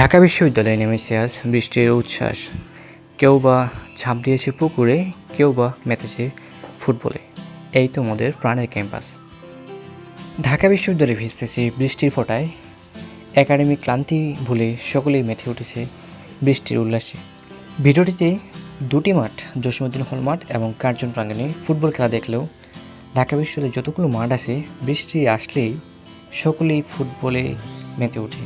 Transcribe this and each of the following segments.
ঢাকা বিশ্ববিদ্যালয়ে নেমেছে আজ বৃষ্টির উচ্ছ্বাস। কেউ বা ঝাঁপ দিয়েছে পুকুরে, কেউ বা মেতেছে ফুটবলে। এই তো মোদের প্রাণের ক্যাম্পাস। ঢাকা বিশ্ববিদ্যালয়ে ভিজতেছে বৃষ্টির ফোঁটায়। একাডেমিক ক্লান্তি ভুলে সকলেই মেতে উঠেছে বৃষ্টির উল্লাসে। ভিডিওটিতে দুটি মাঠ, জসীমউদ্দিন হল মাঠ এবং কার্জন প্রাঙ্গণে ফুটবল খেলা দেখলেও ঢাকা বিশ্ববিদ্যালয়ে যতগুলো মাঠ আছে, বৃষ্টি আসলেই সকলেই ফুটবলে মেতে ওঠে।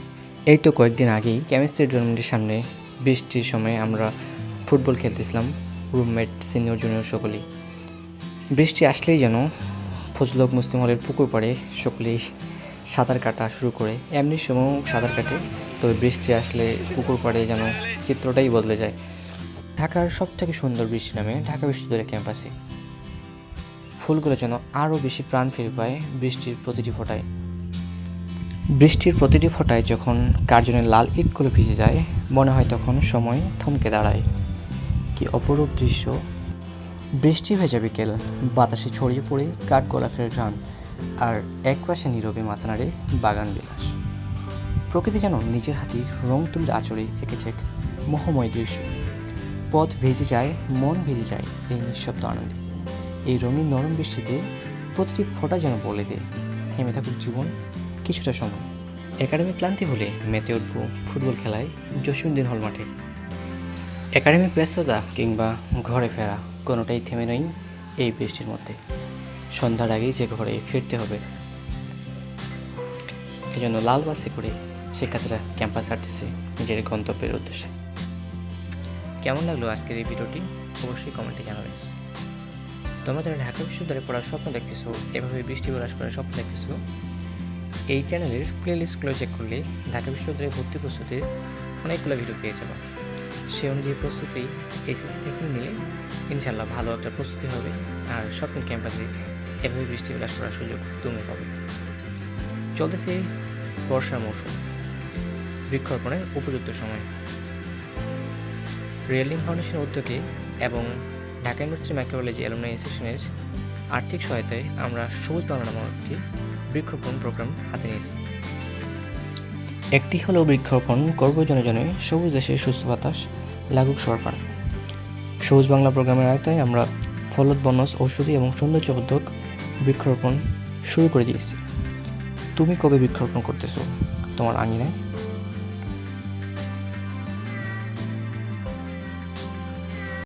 এই তো কয়েকদিন আগেই কেমিস্ট্রি টুর্নামেন্টের সামনে বৃষ্টির সময় আমরা ফুটবল খেলতেছিলাম রুমমেট সিনিয়র জুনিয়র সকলেই। বৃষ্টি আসলেই যেন ফজলক মুসলিম হলের পুকুর পাড়ে সকলেই সাঁতার কাটা শুরু করে। এমনি সময়ও সাঁতার কাটে, তবে বৃষ্টি আসলে পুকুর পাড়ে যেন চিত্রটাই বদলে যায়। ঢাকার সব থেকে সুন্দর বৃষ্টি নামে ঢাকা বিশ্ববিদ্যালয় ক্যাম্পাসে। ফুলগুলো যেন আরও বেশি প্রাণ ফিরে পায় বৃষ্টির প্রতিটি ফোঁটায়। বৃষ্টির প্রতিটি ফোঁটায় যখন কার্জনের লাল ইটগুলো ভিজে যায়, মনে হয় তখন সময় থমকে দাঁড়ায়। কি অপরূপ দৃশ্য। বৃষ্টি ভেজা বিকেল, বাতাসে ছড়িয়ে পড়ে কাঠ গোলাপের ঘ্রাণ, আর এক পাশে নীরবে মাথা নাড়ে বাগান বিলাস। প্রকৃতি যেন নিজের হাতে রং তুলির আচরে থেকেছে এক মোহময় দৃশ্য। পথ ভেজে যায়, মন ভেজে যায় এই নিঃশব্দ আনন্দে। এই রঙিন নরম বৃষ্টিতে প্রতিটি ফোঁটা যেন বলে দেয়, থেমে থাকুক জীবন কিছুটা সময়। একাডেমিক ক্লান্তি হলে মেতে উঠব ফুটবল খেলায় জসীমউদ্দিন হল মাঠে। একাডেমিক ব্যস্ততা কিংবা ঘরে ফেরা কোনোটাই থেমে নেই এই বৃষ্টির মধ্যে। সন্ধ্যার আগেই যে ঘরে ফিরতে হবে। এজন্য লাল বাসে করে শিক্ষার্থীরা ক্যাম্পাস ছাড়তেছে নিজের গন্তব্যের উদ্দেশ্যে। কেমন লাগল আজকের এই ভিডিওটি? অবশ্যই কমেন্টে জানাবেন। তোমরা যারা ঢাকা বিশ্ববিদ্যালয়ে পড়ার স্বপ্ন দেখতেছো, এভাবে বৃষ্টি বিলাস করার স্বপ্ন দেখতেছো এই চ্যানেলের প্লেলিস্টগুলো চেক করলে ঢাকা বিশ্ববিদ্যালয়ে ভর্তি প্রস্তুতির অনেকগুলো ভিডিও পেয়ে যাব। সেই অনুযায়ী প্রস্তুতি এসএসসি থেকে নিলে ইনশাল্লাহ ভালো একটা প্রস্তুতি হবে আর স্বপ্ন ক্যাম্পাসে এভাবে বৃষ্টি বিলাস করার সুযোগ তুমি পাবে। চলতেছে বর্ষার মৌসুম, বৃক্ষরোপণের উপযুক্ত সময়। রিয়েলিং ফাউন্ডেশনের উদ্যোগে এবং ঢাকা ইউনিভার্সিটি মাইক্রোবায়োলজি অ্যালুমনাই অ্যাসোসিয়েশনের আর্থিক সহায়তায় আমরা সবুজ বাংলা নামক একটি বৃক্ষরোপণ প্রোগ্রাম হাতে নিয়েছি। একটি হলো বৃক্ষরোপণ, করব জনে জনে সবুজ দেশে সুস্থ বাতাস, লাগুক সরকার সবুজ বাংলা প্রোগ্রামের আয়তায় আমরা ফলদ বনস ঔষধি এবং সৌন্দর্যবোধক বৃক্ষরোপণ শুরু করে দিয়েছি। তুমি কবে বৃক্ষরোপণ করতেছো? তোমার আঙিনায়।